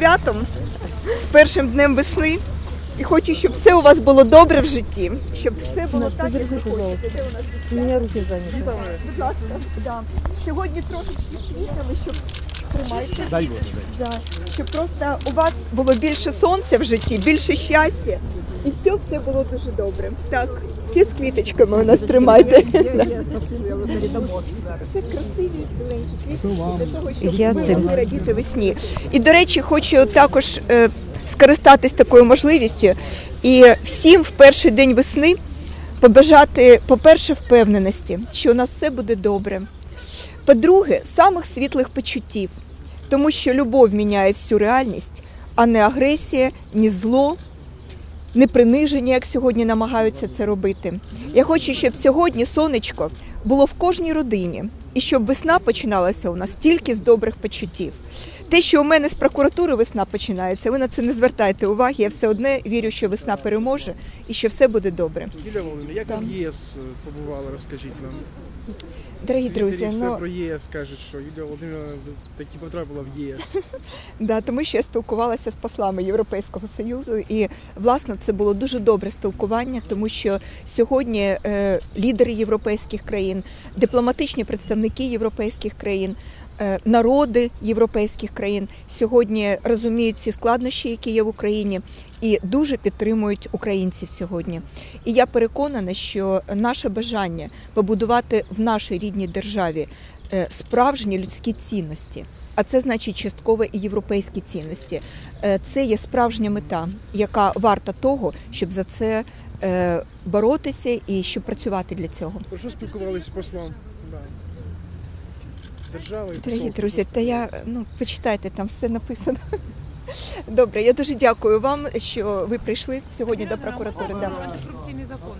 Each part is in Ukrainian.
святом, з першим днем весни. І хочу, щоб все у вас було добре в житті, щоб все було так, як ви хочете. Де у нас У меня руки заняты. Будь ласка, да. Сьогодні трошечки світили, щоб тримайтеся. Да. Щоб просто у вас було більше сонця в житті, більше щастя. І все, все було дуже добре. Так, всі з квіточками у нас тримайте. Це красиві біленькі квіточки для того, щоб ви Гіацинт. могли радіти весні. І, до речі, хочу також е, скористатись такою можливістю і всім в перший день весни побажати, по-перше, впевненості, що у нас все буде добре. По-друге, самих світлих почуттів, тому що любов міняє всю реальність, а не агресія, ні зло, не приниження, як сьогодні намагаються це робити. Я хочу, щоб сьогодні сонечко було в кожній родині, і щоб весна починалася у нас тільки з добрих почуттів. Те, що у мене з прокуратури весна починається, ви на це не звертайте уваги. Я все одне вірю, що весна переможе і що все буде добре. Юлія Володимирівна, як Там. ЄС е, побували, розкажіть нам. Дорогі друзі, все ну про ЄС кажуть, що Юлія Володимирівна таки потрапила в ЄС. Да, тому що я спілкувалася з послами Європейського союзу, і власне це було дуже добре спілкування, тому що сьогодні е, лідери європейських країн, дипломатичні представники європейських країн. е, Народи європейських країн сьогодні розуміють всі складнощі, які є в Україні, і дуже підтримують українців сьогодні. І я переконана, що наше бажання побудувати в нашій рідній державі е, справжні людські цінності, а це значить частково і європейські цінності. Е, Це є справжня мета, яка варта того, щоб за це боротися і щоб працювати для цього. Про що спілкувалися з послом? Да. Держави Дорогі друзі, та я ну почитайте, там все написано. Добре, я дуже дякую вам, що ви прийшли сьогодні до прокуратури. Да. Антикорупційний закон.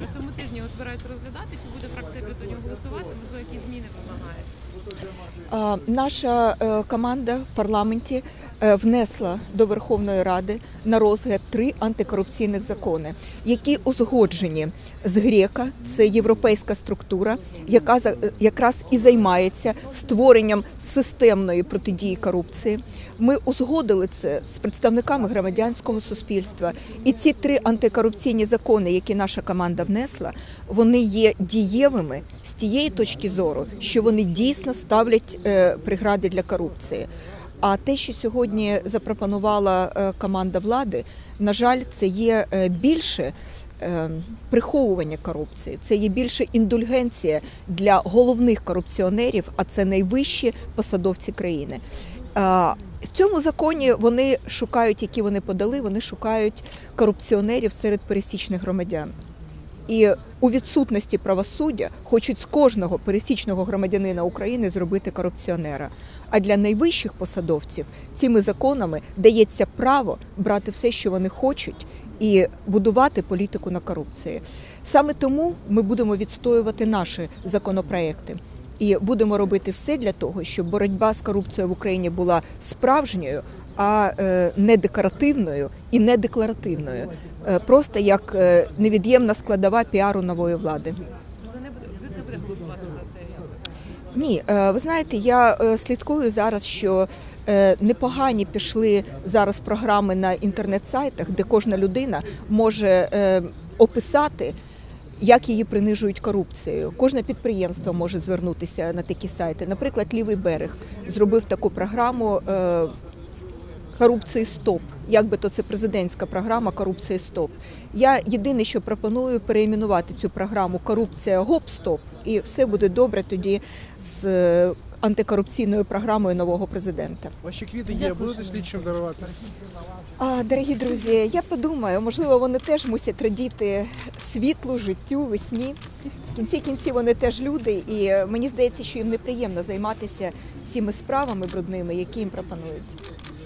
На цьому тижні збираються розглядати. Чи буде фракція проти нього голосувати? Можливо, які зміни вимагає? Наша е, команда в парламенті е, внесла до Верховної Ради на розгляд три антикорупційних закони, які узгоджені з ГРЕКа. Це європейська структура, яка якраз і займається створенням системної протидії корупції. Ми узгодили це з представниками громадянського суспільства. І ці три антикорупційні закони, які наша команда внесла, вони є дієвими з тієї точки зору, що вони дійсно ставлять е, прегради для корупції. А те, що сьогодні запропонувала е, команда влади, на жаль, це є е, більше приховування корупції, це є більше індульгенція для головних корупціонерів, а це найвищі посадовці країни. В цьому законі вони шукають, які вони подали, вони шукають корупціонерів серед пересічних громадян. І у відсутності правосуддя хочуть з кожного пересічного громадянина України зробити корупціонера. А для найвищих посадовців цими законами дається право брати все, що вони хочуть, і будувати політику на корупції. Саме тому ми будемо відстоювати наші законопроекти. І будемо робити все для того, щоб боротьба з корупцією в Україні була справжньою, а е, не декоративною і не декларативною, Е, просто як е, невід'ємна складова піару нової влади. Ні, ви знаєте, я слідкую зараз, що непогані пішли зараз програми на інтернет-сайтах, де кожна людина може описати. Як її принижують корупцією? Кожне підприємство може звернутися на такі сайти. Наприклад, лівий берег зробив таку програму корупції стоп. Як би то це президентська програма корупції стоп. Я єдине, що пропоную переіменувати цю програму Корупція гоп стоп, і все буде добре тоді з е, антикорупційною програмою нового президента. Ваші квіти є, будете слідчим дарувати? А, дорогі друзі, я подумаю, можливо, вони теж мусять радіти світлу, життю, весні. В кінці кінці вони теж люди, і е, мені здається, що їм неприємно займатися цими справами брудними, які їм пропонують.